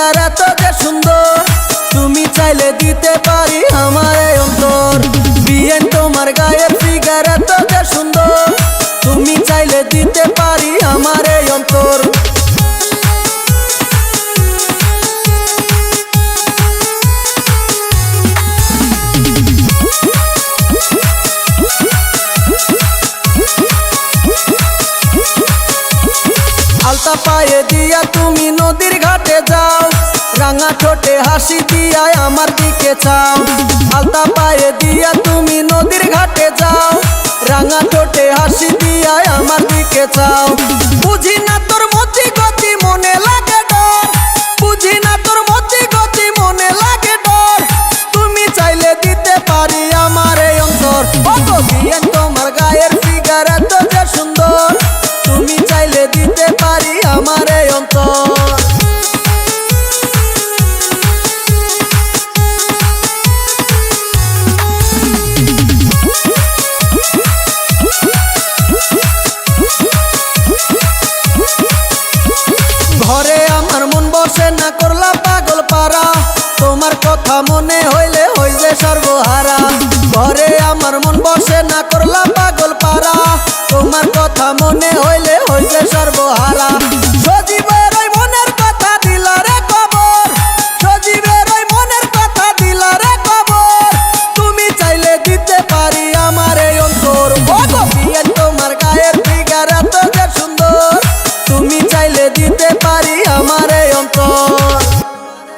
Figure এত যে সুন্দর, তুমি চাইলে দিতে পারি আমার অন্তর। বিয়েন তোমার গায়ের ফিগার এত যে সুন্দর, তুমি চাইলে দিতে পারি আমার অন্তর। আলতা পায়ে দিয়া তুমি নদীর ঘাটে যাও রাঙা ঠোঁটে হাসি দিয়া আমার দিকে চাও। আলতা পায়ে দিয়া তুমি নদীর ঘাটে যাও। রাঙা ঠোঁটে হাসি দিয়া আমার দিকে চাও। হইলে হই যে সর্বহারা। সজীবের ওই মনের কথা দিল রে কবর। সজীবের ওই মনের কথা দিল রে কবর। তুমি চাইলে দিতে পারি আমার এই অন্তর। ওগো বিয়ে তোমার গায়ের ফিগার এত সুন্দর। তুমি চাইলে দিতে পারি